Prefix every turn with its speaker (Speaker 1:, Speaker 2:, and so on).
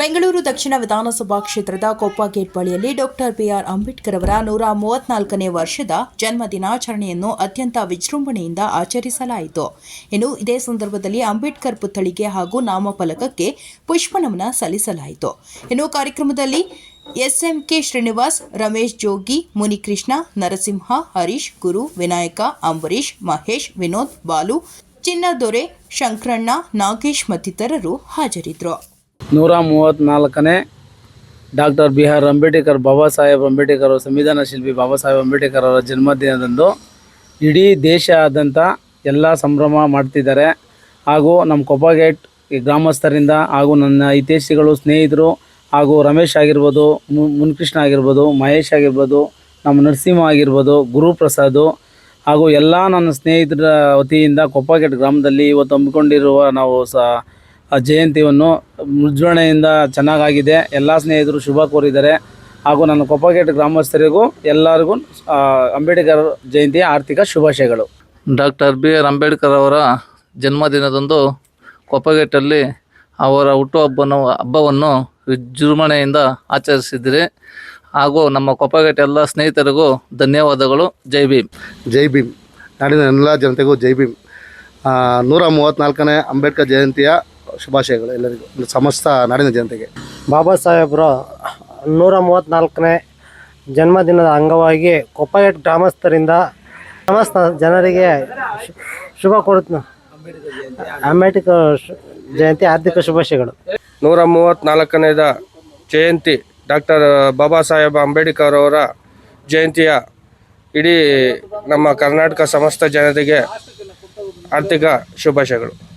Speaker 1: ಬೆಂಗಳೂರು ದಕ್ಷಿಣ ವಿಧಾನಸಭಾ ಕ್ಷೇತ್ರದ ಕೊಪ್ಪ ಗೇಟ್ ಬಳಿಯಲ್ಲಿ ಡಾಕ್ಟರ್ ಬಿಆರ್ ಅಂಬೇಡ್ಕರ್ ಅವರ ನೂರ ಮೂವತ್ನಾಲ್ಕನೇ ವರ್ಷದ ಜನ್ಮ ದಿನಾಚರಣೆಯನ್ನು ಅತ್ಯಂತ ವಿಜೃಂಭಣೆಯಿಂದ ಆಚರಿಸಲಾಯಿತು. ಇನ್ನು ಇದೇ ಸಂದರ್ಭದಲ್ಲಿ ಅಂಬೇಡ್ಕರ್ ಪುತ್ಥಳಿಗೆ ಹಾಗೂ ನಾಮಫಲಕಕ್ಕೆ ಪುಷ್ಪನಮನ ಸಲ್ಲಿಸಲಾಯಿತು. ಇನ್ನು ಕಾರ್ಯಕ್ರಮದಲ್ಲಿ ಎಸ್ಎಂಕೆ ಶ್ರೀನಿವಾಸ್, ರಮೇಶ್ ಜೋಗಿ, ಮುನಿಕೃಷ್ಣ, ನರಸಿಂಹ, ಹರೀಶ್, ಗುರು, ವಿನಾಯಕ, ಅಂಬರೀಶ್, ಮಹೇಶ್, ವಿನೋದ್, ಬಾಲು, ಚಿನ್ನದೊರೆ, ಶಂಕರಣ್ಣ, ನಾಗೇಶ್ ಮತ್ತಿತರರು ಹಾಜರಿದ್ದರು.
Speaker 2: ನೂರ ಮೂವತ್ತ್ನಾಲ್ಕನೇ doctor B R Ambedkar Baba Saheb Ambedkar ಅವರ ಸಂವಿಧಾನ ಶಿಲ್ಪಿ ಬಾಬಾ ಸಾಹೇಬ್ ಅಂಬೇಡ್ಕರ್ ಅವರ ಜನ್ಮದಿನದಂದು ಇಡೀ ದೇಶ ಆದಂಥ ಎಲ್ಲ ಸಂಭ್ರಮ ಮಾಡ್ತಿದ್ದಾರೆ. ಹಾಗೂ ನಮ್ಮ ಕೊಪ್ಪಗೇಟ್ ಗ್ರಾಮಸ್ಥರಿಂದ ಹಾಗೂ ನನ್ನ ಹಿತೈಷಿಗಳು, ಸ್ನೇಹಿತರು ಹಾಗೂ ರಮೇಶ್ ಆಗಿರ್ಬೋದು ಮುನ್ಕೃಷ್ಣ ಆಗಿರ್ಬೋದು, ಮಹೇಶ್ ಆಗಿರ್ಬೋದು, ನಮ್ಮ ನರಸಿಂಹ ಆಗಿರ್ಬೋದು, ಗುರುಪ್ರಸಾದು ಹಾಗೂ ಎಲ್ಲ ನನ್ನ ಸ್ನೇಹಿತರ ವತಿಯಿಂದ ಕೊಪ್ಪಗೇಟ್ ಗ್ರಾಮದಲ್ಲಿ ಇವತ್ತು ಹಮ್ಮಿಕೊಂಡಿರುವ ನಾವು ಸ ಆ ಜಯಂತಿಯನ್ನು ವಿಜೃಂಭಣೆಯಿಂದ ಚೆನ್ನಾಗಾಗಿದೆ. ಎಲ್ಲ ಸ್ನೇಹಿತರು ಶುಭ ಕೋರಿದ್ದಾರೆ. ಹಾಗೂ ನನ್ನ ಕೊಪ್ಪಗೇಟ್ ಗ್ರಾಮಸ್ಥರಿಗೂ ಎಲ್ಲರಿಗೂ ಅಂಬೇಡ್ಕರ್ ಜಯಂತಿಯ ಆರ್ಥಿಕ ಶುಭಾಶಯಗಳು.
Speaker 3: ಡಾಕ್ಟರ್ ಬಿ ಆರ್ ಅಂಬೇಡ್ಕರ್ ಅವರ ಜನ್ಮದಿನದಂದು ಕೊಪ್ಪಗೇಟಲ್ಲಿ ಅವರ ಹುಟ್ಟುಹಬ್ಬನ ಹಬ್ಬವನ್ನು ವಿಜೃಂಭಣೆಯಿಂದ ಆಚರಿಸಿದಿರಿ ಹಾಗೂ ನಮ್ಮ ಕೊಪ್ಪಗೇಟ್ ಎಲ್ಲ ಸ್ನೇಹಿತರಿಗೂ ಧನ್ಯವಾದಗಳು. ಜೈ ಭೀಮ್.
Speaker 4: ಜೈ ಭೀಮ್. ನಾಡಿನ ಎಲ್ಲ ಜನತೆಗೂ ಜೈ ಭೀಮ್. ನೂರ ಮೂವತ್ತ್ನಾಲ್ಕನೇ ಅಂಬೇಡ್ಕರ್ ಜಯಂತಿಯ ಶುಭಾಶಯಗಳು ಎಲ್ಲರಿಗೂ. ಸಮಸ್ತ ನಾಡಿನ ಜನತೆಗೆ.
Speaker 5: ಬಾಬಾ ಸಾಹೇಬ್ರ ನೂರ ಮೂವತ್ತ್ನಾಲ್ಕನೇ ಜನ್ಮದಿನದ ಅಂಗವಾಗಿ ಕೊಪ್ಪಗೇಟ್ ಗ್ರಾಮಸ್ಥರಿಂದ ಸಮಸ್ತ ಜನರಿಗೆ ಶು- ಶುಭ ಕೊಡುತ್ತ ಅಂಬೇಡ್ಕರ್ ಶು- ಜಯಂತಿ ಆರ್ಥಿಕ ಶುಭಾಶಯಗಳು.
Speaker 6: ನೂರ ಮೂವತ್ತ್ನಾಲ್ಕನೇದ ಜಯಂತಿ ಡಾಕ್ಟರ್ ಬಾಬಾ ಸಾಹೇಬ್ ಅಂಬೇಡ್ಕರ್ ಅವರ ಜಯಂತಿಯ ಇಡೀ ನಮ್ಮ ಕರ್ನಾಟಕ ಸಮಸ್ತ ಜನತೆಗೆ ಆರ್ಥಿಕ ಶುಭಾಶಯಗಳು.